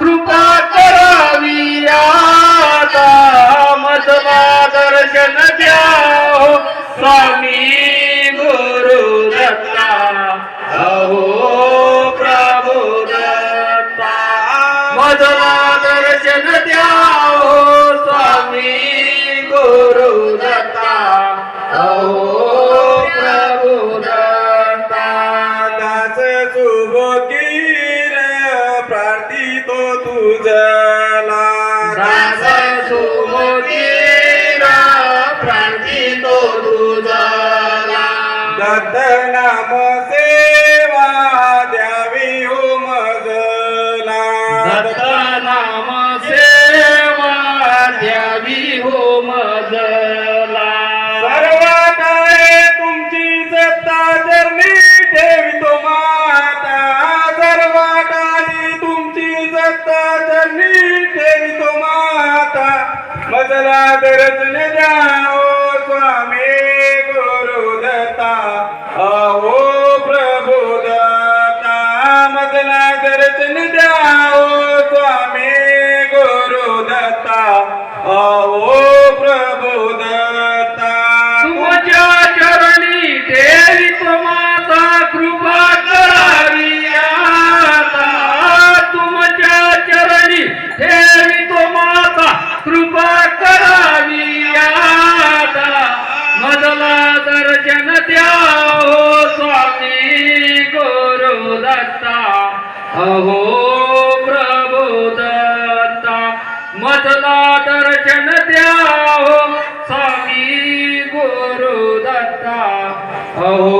कृपा करावी आता मजला दर्शन द्या स्वामी गुरु दत्ता. अहो प्रभू दत्ता. मजला दर्शन द्या स्वामी गुरु दत्ता. अहो प्रभू दत्ता. दास शुभकीर तुझला दास सुमतीरा प्रार्थितो तुझला दत्त नाम सेवा द्यावी हो मजला. दत्त नाम सेवा द्यावी हो मजला. सर्व काय तुमची सत्ता चरणी ठेवितो माता मजला दर्शन जाओ स्वामी गुरुदत्ता. आओ प्रभुदत्ता मजला दर्शन जाओ स्वामी गुरुदत्ता. आओ दत्ता। अहो प्रभू दत्ता दर्शन द्या हो स्वामी गुरु दत्ता। अहो